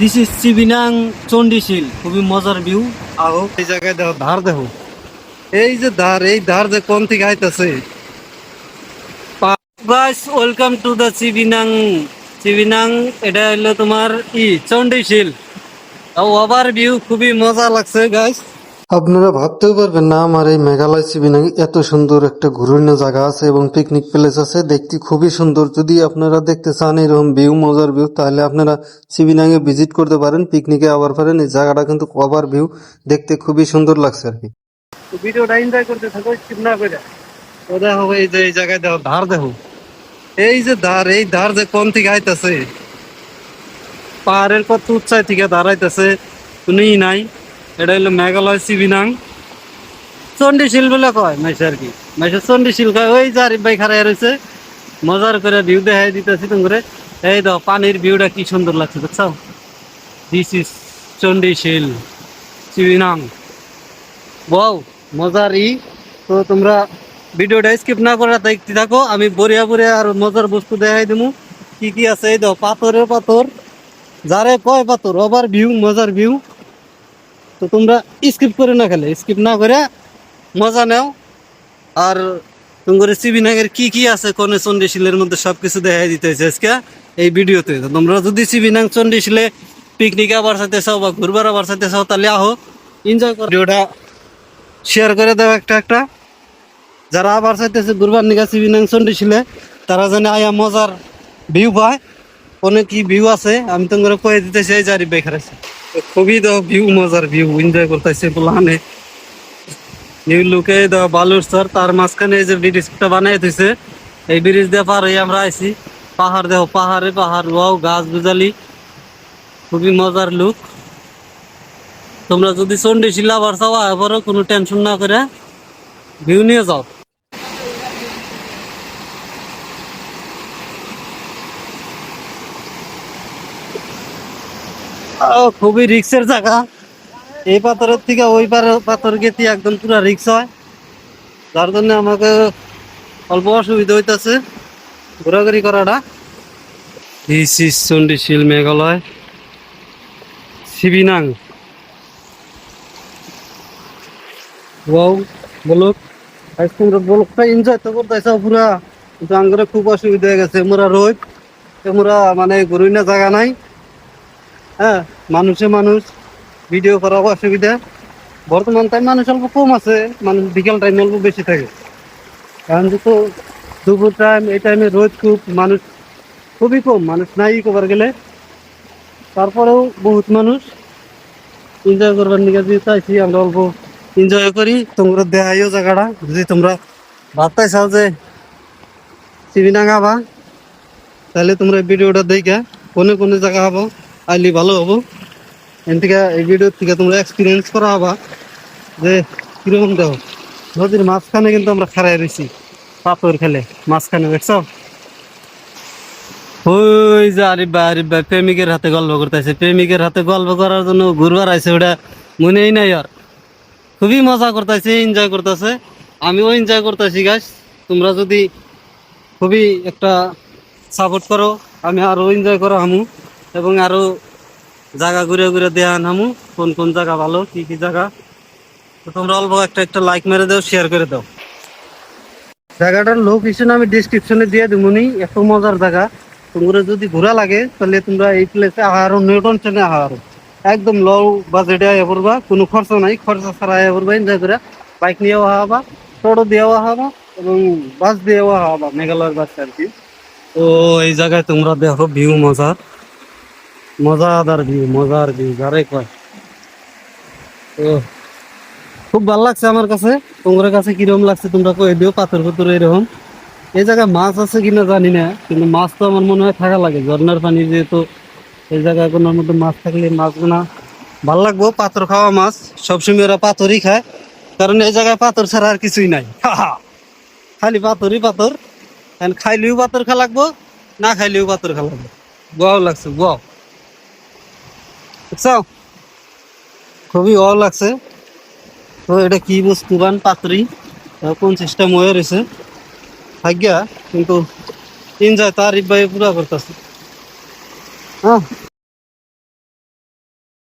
This is চিবিনাং চণ্ডীশীল খুবই মজার view আও এই জায়গায় দেখো ধার দেখো। এই যে ধার এই ধার যে কোন থেকে আইতাছে? গাইস ওয়েলকাম টু দ্য চিবিনাং চিবিনাং এটা হলো তোমার ই চন্ডিশিল ওভার ভিউ খুবই মজা লাগছে গাইস আপনারা ভাবতেও পারবেন না আমার এই মেঘালয় সিবিনাং এত সুন্দর একটা ঘুরনীয় জায়গা আছে এবং পিকনিক প্লেস আছে। দেখতে খুবই সুন্দর। যদি আপনারা দেখতে চান এরকম ভিউ মজার ভিউ তাহলে আপনারা সিবিনাং এ ভিজিট করতে পারেন। পিকনিকে আবার পারেন এই জায়গাটা কিন্তু কভার ভিউ দেখতে খুবই সুন্দর লাগছে আর কি। ভিডিওটা এনজয় করতে থাকো স্কিপ না করে। দেখো এই যে এই জায়গায় দেখো। ধার দেখো। এই যে ধার এই ধার যে কোন থেকে আইতাছে? পাহাড়ের কত উচ্চাই থেকে ধার আইতাছে। শুনেই নাই। এটা হলো মেঘালয় সিবিনাং। চণ্ডীশীল বলে কয় মাইসে আর কি? মাইসে চণ্ডীশীল কয়, ওই যে আরিফ ভাই খারাই রয়েছে মজার করে ভিউ দেখাই দিতেছি তোমরা। এই দাও, পানির ভিউটা কি সুন্দর লাগছে দেখছ? দিস ইজ চণ্ডীশীল সিবিনাং। ওয়াও মজার ই। তো তোমরা ভিডিওটা স্কিপ না করে দেখতে থাকো, আমি বরিয়া বরিয়া আর মজার বস্তু দেখাই দিমু। কি কি আছে? এই দাও, পাথরের পাথর। যারে কয় পাথর, ওভার ভিউ মজার ভিউ তো তোমরা স্কিপ করে না খেলে। স্কিপ না করে মজা নাও। আর তোমার সিবিনাগের কি কি আছে? কোন চণ্ডীশীলের মধ্যে সবকিছু দেখাই দিতে হয়েছে আজকে এই ভিডিওতে। তো তোমরা যদি সিবিনাং চণ্ডীশীলে পিকনিক আবার সাথে চাও বা ঘুরবার আবার সাথে চাও, তাহলে আহো। এনজয় করো। ভিডিওটা শেয়ার করে দাও একটা একটা। যারা আবার চাইতেছে ঘুরবার নিকা সিবিনাং চণ্ডীশীলে তারা জানে আয়া মজার ভিউ পায়। অনেক কি ভিউ আছে, আমি তোমার কয়ে দিতেছি এই জারি বেকার আছে খুবই দাও ভিউ মজার ভিউ এনজয় করতেছে বলানে নিউ লুকে দাও বালুর স্যার তার মাঝখানে এই যে ব্রিটিশটা বানাই দিছে, এই ব্রিজ দিয়ে পার হয়ে আমরা আইছি। পাহাড় দেখো, পাহাড়ে পাহাড়, ওয়াও, গাছ বুঝালি খুবই মজার লুক তোমরা যদি চণ্ডীশীল আবার চাও, আবারও কোনো টেনশন না করে ভিউ নিয়ে যাও। খুবই রিক্সের জায়গা এই পাথরের থেকে ওই পাথর গেতে একদম পুরো রিক্স হয়। যার জন্য আমাকে অল্প অসুবিধা হইতাছে ঘোরাঘুরি করাটা। চণ্ডীশীল মেঘালয় শিবিনাং বলুক। বলকটা এনজয় তো করতেছ পুরা। আঙ্গরে খুব অসুবিধা হয়ে গেছে, মোরা রোদ। মোরা মানে ঘুরুই না, জায়গা নাই। হ্যাঁ মানুষে মানুষ ভিডিও করা অসুবিধা। বর্তমান টাইম মানুষ অল্প কম আছে, মানুষ বিকেল টাইম অল্প বেশি থাকে। কারণ যেহেতু দুপুর টাইম এই টাইমে রোদ খুব, মানুষ খুবই কম, মানুষ নাই কবার গেলে। তারপরেও বহুত মানুষ এনজয় করবার নিকে দিয়ে চাইছি, আমরা অল্প এনজয় করি। তোমরা দেখাইও জায়গাটা, যদি তোমরা ভাবতাই চাও যে চিবিনাঙ্গা বা তাহলে তোমরা ভিডিওটা দেখে কোনে কোনে জায়গা হব আইলি ভালো হব। এন থেকে এই ভিডিও থেকে তোমরা এক্সপিরিয়েন্স করা হবা যে কীরকম দেও নদীর মাঝখানে কিন্তু আমরা খারাই রয়েছি, পাথর খেলে মাঝখানে, দেখছ? ওই যে আরিফ ভাই আরিফ ভাই প্রেমিকের হাতে গল্প করতেছে। প্রেমিকের হাতে গল্প করার জন্য ঘুরবার আইছে, ওটা মনেই নাই আর। খুবই মজা করতেছে এনজয় করতেছে। আমিও এনজয় করতেছি গাছ তোমরা যদি খুবই একটা সাপোর্ট করো, আমি আরও এনজয় করো হামু। এবং আরও জায়গা ঘুরে ঘুরে দেখান হামু কোন কোন জায়গা ভালো, কি কি জায়গা। তো তোমরা অল্প একটা একটা লাইক মেরে দাও শেয়ার করে দাও। জায়গাটার লোকেশন আমি ডিসক্রিপশনে দিয়ে দেবনি এত মজার জায়গা। তোমরা যদি ঘোরা লাগে, তাহলে তোমরা এই প্লেসে আহারো নিউটন ট্রেনে আহারো একদম লো বাজেটে আয়া পড়বা, কোনো খরচ নাই, খরচা ছাড়া আয়া পড়বা এনজয় করে। বাইক নিয়েও হবা টোটো দিয়েও হবা এবং বাস দিয়েও হবা মেঘালয়ের বাস আর কি। তো এই জায়গায় তোমরা দেখো ভিউ মজার। মজাদার ভিউ মজার ভিউ যারে কয়। তো খুব ভালো লাগছে আমার কাছে। তোমার কাছে কীরকম লাগছে তোমরা কয়ে দিও পাথর পাথর এরকম। এই জায়গায় মাছ আছে কিনা জানি না, কিন্তু মাছ তো আমার মনে হয় থাকা লাগে। ঝর্নার পানি যেহেতু এই জায়গায় কোনোর মধ্যে মাছ থাকলে মাছগুলা ভালো লাগবো, পাথর খাওয়া মাছ। সবসময় ওরা পাথরই খায়। কারণ এই জায়গায় পাথর ছাড়া আর কিছুই নাই। খালি পাথরই পাথর। খাইলেও পাথর খা লাগবো, না খাইলেও পাথর খা লাগবো। গোয়াও লাগছে গোয়াও বুঝছ খুবই অ লাগছে। তো এটা কি বস্তু? বান পাত্রি। কোন সিস্টেম হয়ে রয়েছে থাকিয়া কিন্তু এনজয় তার ইবাই পুরা করতেছে। হ্যাঁ?